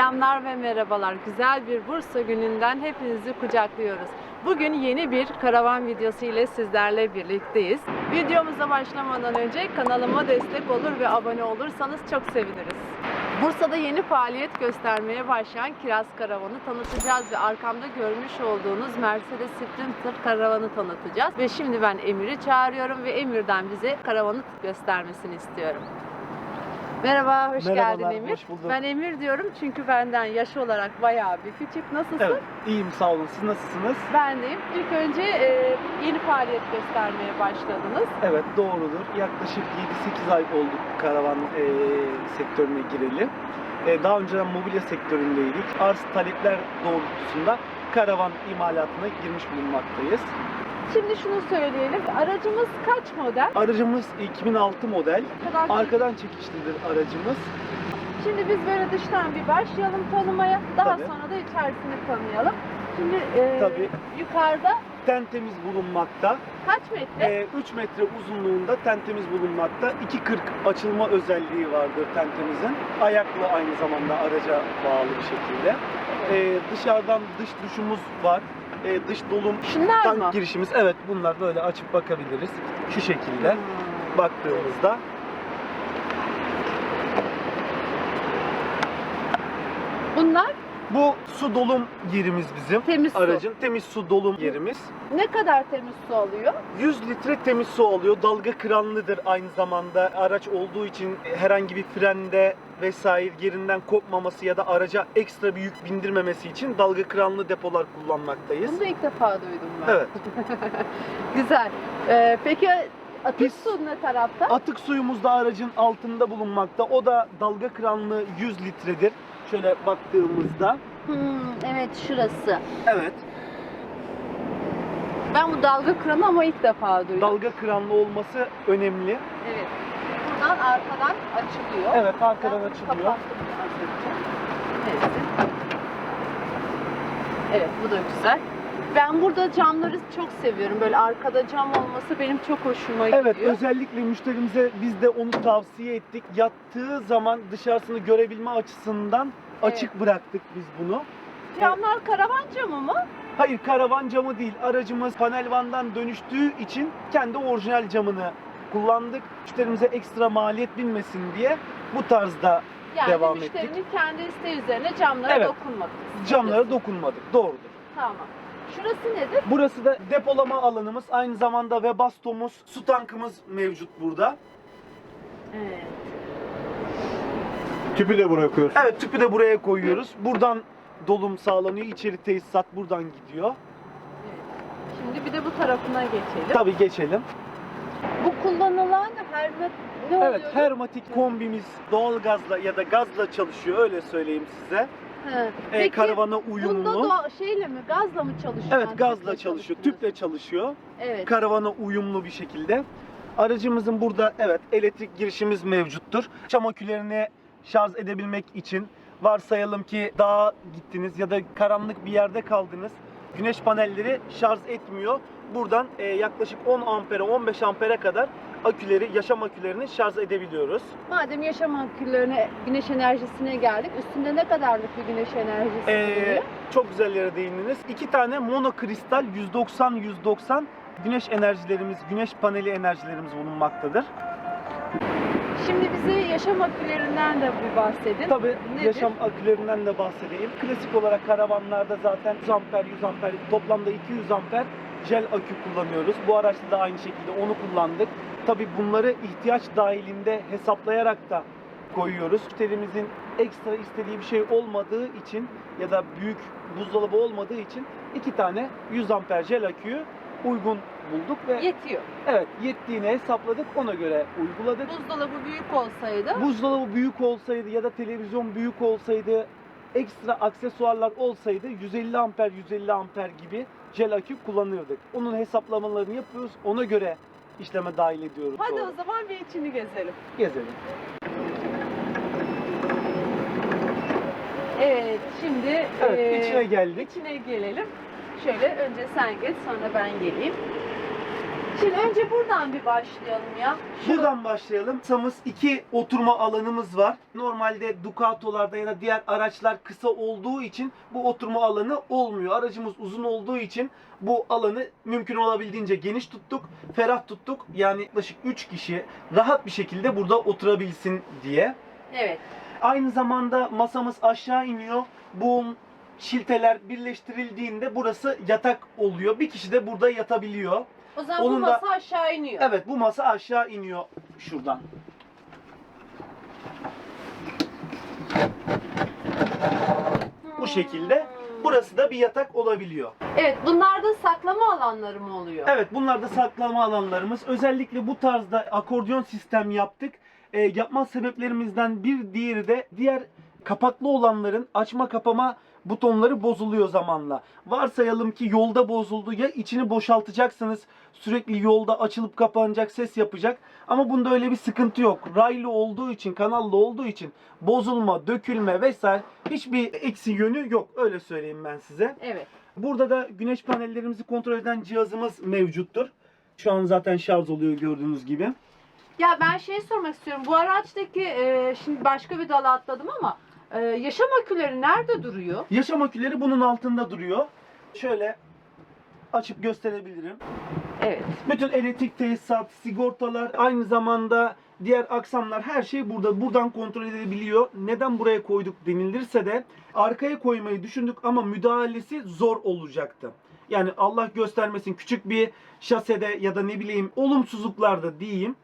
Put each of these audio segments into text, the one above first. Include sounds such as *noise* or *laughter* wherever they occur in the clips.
Selamlar ve merhabalar. Güzel bir Bursa gününden hepinizi kucaklıyoruz. Bugün yeni bir karavan videosu ile sizlerle birlikteyiz. Videomuza başlamadan önce kanalıma destek olur ve abone olursanız çok seviniriz. Bursa'da yeni faaliyet göstermeye başlayan Kiraz Karavanı tanıtacağız ve arkamda görmüş olduğunuz Mercedes Sprinter karavanı tanıtacağız. Ve şimdi ben Emir'i çağırıyorum ve Emir'den bize karavanı göstermesini istiyorum. Merhaba, hoş Merhabalar, geldin Emir. hoş bulduk. Ben Emir diyorum çünkü benden yaş olarak bayağı bir küçük. Nasılsın? Evet, iyiyim sağ olun. Siz nasılsınız? Ben deyim. İlk önce e, yeni faaliyet göstermeye başladınız. Evet, doğrudur. Yaklaşık 7-8 ay oldu karavan e, sektörüne gireli. E, daha önceden mobilya sektöründeydik. Arz talepler doğrultusunda karavan imalatına girmiş bulunmaktayız. Şimdi şunu söyleyelim. Aracımız kaç model? Aracımız 2006 model. Kadar Arkadan çekişlidir aracımız. Şimdi biz böyle dıştan bir başlayalım tanımaya. Daha Tabii. sonra da içerisini tanıyalım. Şimdi e, Tabii. yukarıda Tentemiz bulunmakta. kaç metre? E, 3 metre uzunluğunda tentemiz bulunmakta. 2.40 açılma özelliği vardır tentemizin. Ayaklı aynı zamanda araca bağlı bir şekilde. E, dışarıdan dış duşumuz var. E, dış dolum Şunlar tank mı? girişimiz. Evet bunlar böyle açıp bakabiliriz. Şu şekilde Hmm. baktığımızda. Bunlar Bu su dolum yerimiz bizim. temiz su. Aracın temiz su dolum yerimiz. Ne kadar temiz su alıyor? 100 litre temiz su alıyor. Dalga kıranlıdır aynı zamanda. Araç olduğu için herhangi bir frende vesaire yerinden kopmaması ya da araca ekstra bir yük bindirmemesi için dalga kıranlı depolar kullanmaktayız. Bunu da ilk defa duydum ben. Evet. *laughs* Güzel. E, peki atık Pis- su ne tarafta? Atık suyumuz da aracın altında bulunmakta. O da dalga kıranlı 100 litredir. Şöyle baktığımızda. Hmm, evet şurası. Evet. Ben bu dalga kıranı ama ilk defa duydum. Dalga kıranlı olması önemli. Evet. Buradan arkadan açılıyor. Evet arkadan Ben açılıyor. Neyse. Evet bu da güzel. Ben burada camları çok seviyorum. Böyle arkada cam olması benim çok hoşuma Evet gidiyor. özellikle müşterimize biz de onu tavsiye ettik. Yattığı zaman dışarısını görebilme açısından Evet. açık bıraktık biz bunu. Camlar karavan camı mı? Hayır karavan camı değil. Aracımız panel vandan dönüştüğü için kendi orijinal camını kullandık. Müşterimize ekstra maliyet binmesin diye bu tarzda Yani Devam müşterinin kendi isteği üzerine camlara Evet. dokunmak. camlara dokunmadık. Doğrudur. Tamam. Şurası nedir? Burası da depolama alanımız. Aynı zamanda Webasto'muz, su tankımız mevcut burada. Evet. Tüpü de buraya koyuyorsun. Evet tüpü de buraya koyuyoruz. Buradan dolum sağlanıyor. İçeri tesisat buradan gidiyor. evet. Şimdi bir de bu tarafına geçelim. Tabii geçelim. Bu kullanılan hermet ne Evet, oluyor? hermatik kombimiz doğalgazla ya da gazla çalışıyor öyle söyleyeyim size. He. Peki karavana bunda uyumlu. doğa şeyle mi gazla mı çalışıyor? Evet, gazla çalışıyor, tüple çalışıyor. Evet. Karavana uyumlu bir şekilde. Aracımızın burada evet elektrik girişimiz mevcuttur. Çam akülerini şarj edebilmek için varsayalım ki dağa gittiniz ya da karanlık bir yerde kaldınız. Güneş panelleri şarj etmiyor. Buradan e, yaklaşık 10 ampere 15 ampere kadar aküleri, yaşam akülerini şarj edebiliyoruz. Madem yaşam aküllerine, güneş enerjisine geldik. Üstünde ne kadarlık bir güneş enerjisi Ee, çok güzel yere değindiniz. İki tane monokristal 190-190 güneş enerjilerimiz, güneş paneli enerjilerimiz bulunmaktadır. Şimdi bize yaşam akülerinden de bir bahsedin. Tabii Nedir? yaşam akülerinden de bahsedeyim. Klasik olarak karavanlarda zaten 100 amper, 100 amper, toplamda 200 amper jel akü kullanıyoruz. Bu araçta da aynı şekilde onu kullandık. Tabii bunları ihtiyaç dahilinde hesaplayarak da koyuyoruz. Müşterimizin ekstra istediği bir şey olmadığı için ya da büyük buzdolabı olmadığı için iki tane 100 amper jel aküyü uygun bulduk ve Yetiyor. evet yettiğini hesapladık ona göre uyguladık. Buzdolabı büyük olsaydı Buzdolabı büyük olsaydı ya da televizyon büyük olsaydı ekstra aksesuarlar olsaydı 150 amper 150 amper gibi jel akü kullanırdık. Onun hesaplamalarını yapıyoruz. Ona göre işleme dahil ediyoruz. Hadi sonra. o zaman bir içini gezelim. Gezelim. Evet şimdi Evet içine geldik. içine gelelim. Şöyle önce sen geç sonra ben geleyim. Şimdi önce buradan bir başlayalım ya. Şu- Buradan başlayalım. Masamız iki oturma alanımız var. Normalde Ducato'larda ya da diğer araçlar kısa olduğu için bu oturma alanı olmuyor. Aracımız uzun olduğu için bu alanı mümkün olabildiğince geniş tuttuk, ferah tuttuk. Yani yaklaşık 3 kişi rahat bir şekilde burada oturabilsin diye. Evet. Aynı zamanda masamız aşağı iniyor. Bu şilteler birleştirildiğinde burası yatak oluyor. Bir kişi de burada yatabiliyor. O zaman Onun bu da- masa aşağı iniyor. Evet bu masa aşağı iniyor şuradan. Bu şekilde. Burası da bir yatak olabiliyor. Evet bunlar da saklama alanları mı oluyor? Evet bunlar da saklama alanlarımız. Özellikle bu tarzda akordeon sistem yaptık. Ee, yapma sebeplerimizden bir diğeri de diğer kapaklı olanların açma kapama butonları bozuluyor zamanla. Varsayalım ki yolda bozuldu ya içini boşaltacaksınız. Sürekli yolda açılıp kapanacak, ses yapacak. Ama bunda öyle bir sıkıntı yok. Raylı olduğu için, kanallı olduğu için bozulma, dökülme vesaire hiçbir eksi yönü yok. Öyle söyleyeyim ben size. Evet. Burada da güneş panellerimizi kontrol eden cihazımız mevcuttur. Şu an zaten şarj oluyor gördüğünüz gibi. Ya ben şey sormak istiyorum. Bu araçtaki e, şimdi başka bir dala atladım ama e, yaşam aküleri nerede duruyor? Yaşam aküleri bunun altında duruyor. Şöyle açıp gösterebilirim. Evet. Bütün elektrik tesisat, sigortalar, aynı zamanda diğer aksamlar her şey burada. Buradan kontrol edilebiliyor. Neden buraya koyduk denilirse de arkaya koymayı düşündük ama müdahalesi zor olacaktı. Yani Allah göstermesin küçük bir şasede ya da ne bileyim olumsuzluklarda diyeyim.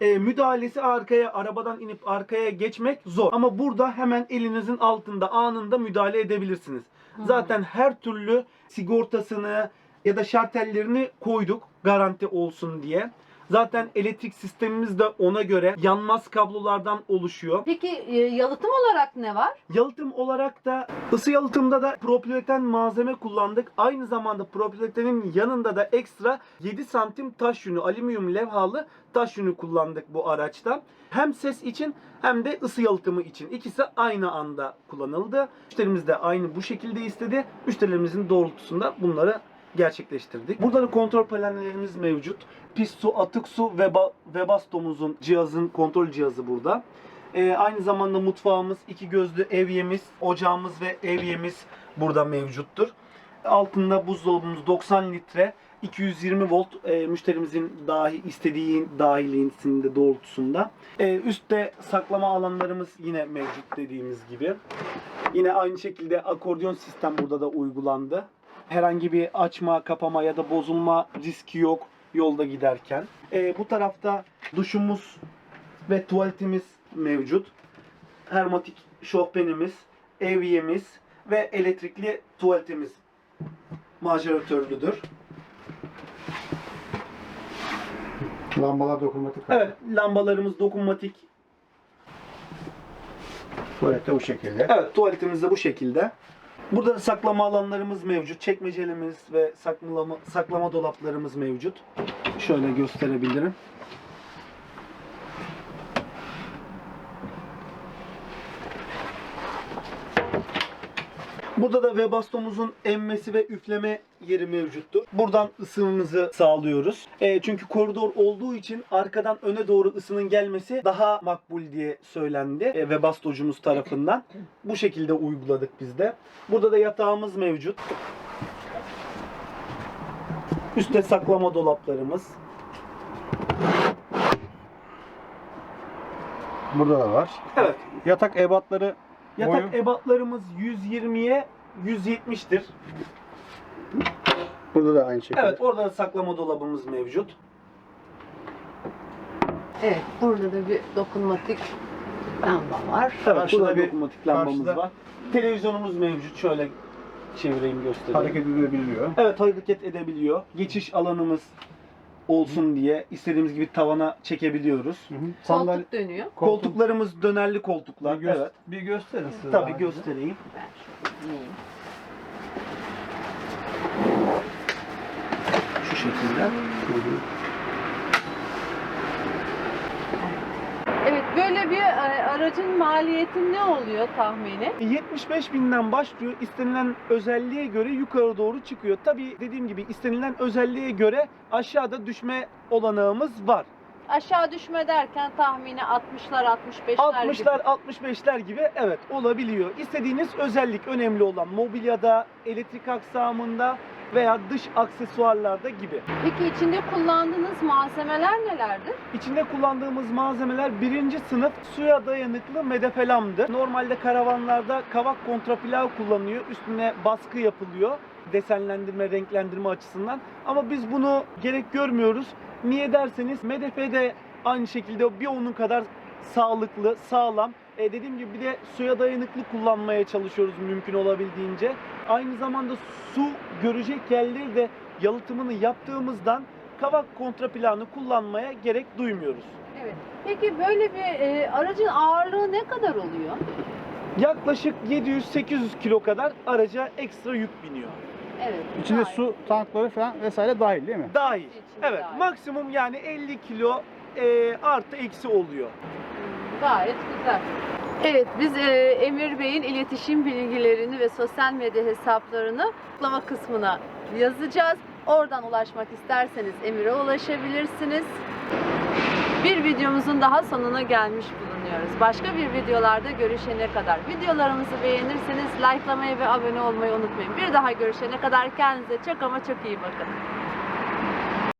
E, müdahalesi arkaya arabadan inip arkaya geçmek zor. Ama burada hemen elinizin altında anında müdahale edebilirsiniz. Zaten her türlü sigortasını ya da şartellerini koyduk garanti olsun diye. Zaten elektrik sistemimiz de ona göre yanmaz kablolardan oluşuyor. Peki e, yalıtım olarak ne var? Yalıtım olarak da ısı yalıtımda da propileten malzeme kullandık. Aynı zamanda propiletenin yanında da ekstra 7 santim taş yünü, alüminyum levhalı taş yünü kullandık bu araçta. Hem ses için hem de ısı yalıtımı için. İkisi aynı anda kullanıldı. Müşterimiz de aynı bu şekilde istedi. Müşterilerimizin doğrultusunda bunları gerçekleştirdik. Burada da kontrol panellerimiz mevcut. Pis su, atık su ve ba- Webasto'muzun cihazın kontrol cihazı burada. Ee, aynı zamanda mutfağımız, iki gözlü evyemiz, ocağımız ve evyemiz burada mevcuttur. Altında buzdolabımız 90 litre, 220 volt e, müşterimizin dahi istediği dahiliğinde doğrultusunda. E, üstte saklama alanlarımız yine mevcut dediğimiz gibi. Yine aynı şekilde akordeon sistem burada da uygulandı. Herhangi bir açma, kapama ya da bozulma riski yok yolda giderken. E, bu tarafta duşumuz ve tuvaletimiz mevcut. Hermatik şofbenimiz, evyemiz ve elektrikli tuvaletimiz majeratörlüdür. Lambalar dokunmatik. Evet, lambalarımız dokunmatik. Tuvalette bu şekilde. Evet, tuvaletimiz de bu şekilde. Burada da saklama alanlarımız mevcut. Çekmecelerimiz ve saklama, saklama dolaplarımız mevcut. Şöyle gösterebilirim. Burada da Webasto'muzun emmesi ve üfleme yeri mevcuttur. Buradan ısınımızı sağlıyoruz. E, çünkü koridor olduğu için arkadan öne doğru ısının gelmesi daha makbul diye söylendi e, Webastocumuz tarafından. Bu şekilde uyguladık biz de. Burada da yatağımız mevcut. Üstte saklama dolaplarımız. Burada da var. Evet. Yatak ebatları Yatak boyu. ebatlarımız 120'ye 170'tir. Burada da aynı şekilde. Evet, orada da saklama dolabımız mevcut. Evet. Burada da bir dokunmatik lamba var. Evet, Karşıda burada bir- dokunmatik lambamız karşıda- var. Televizyonumuz mevcut. Şöyle çevireyim göstereyim. Hareket edilebiliyor. Evet hareket edebiliyor. Geçiş alanımız olsun diye istediğimiz gibi tavana çekebiliyoruz. Hı hı. Sandalye Koltuk dönüyor. Koltuklarımız dönerli koltuklar. bir, gö- evet. bir gösterin siz. Tabii daha. göstereyim. Ben şöyle ineyim. Şu şekilde. Hı hı. Evet Böyle bir e, aracın maliyeti ne oluyor tahmini? 75 binden başlıyor. istenilen özelliğe göre yukarı doğru çıkıyor. Tabii dediğim gibi istenilen özelliğe göre aşağıda düşme olanağımız var. Aşağı düşme derken tahmini 60'lar 65'ler gibi. 60'lar 65'ler gibi evet olabiliyor. İstediğiniz özellik önemli olan mobilyada, elektrik aksamında veya dış aksesuarlarda gibi. Peki içinde kullandığınız malzemeler nelerdir? İçinde kullandığımız malzemeler birinci sınıf suya dayanıklı medefelamdır. Normalde karavanlarda kavak kontraplağı kullanıyor. Üstüne baskı yapılıyor desenlendirme, renklendirme açısından. Ama biz bunu gerek görmüyoruz. Niye derseniz medefe de aynı şekilde bir onun kadar sağlıklı, sağlam. E dediğim gibi bir de suya dayanıklı kullanmaya çalışıyoruz mümkün olabildiğince. Aynı zamanda su görecek yerleri de yalıtımını yaptığımızdan kavak kontraplanı kullanmaya gerek duymuyoruz. Evet. Peki böyle bir e, aracın ağırlığı ne kadar oluyor? Yaklaşık 700-800 kilo kadar araca ekstra yük biniyor. Evet. İçinde gayet- su tankları falan vesaire dahil değil mi? Dahil. İçinde Evet, dahil. maksimum yani 50 kilo e, artı eksi oluyor. Gayet güzel. Evet, biz e, Emir Bey'in iletişim bilgilerini ve sosyal medya hesaplarını açıklama kısmına yazacağız. Oradan ulaşmak isterseniz Emir'e ulaşabilirsiniz. Bir videomuzun daha sonuna gelmiş bulunuyoruz. Başka bir videolarda görüşene kadar videolarımızı beğenirseniz likelamayı ve abone olmayı unutmayın. Bir daha görüşene kadar kendinize çok ama çok iyi bakın.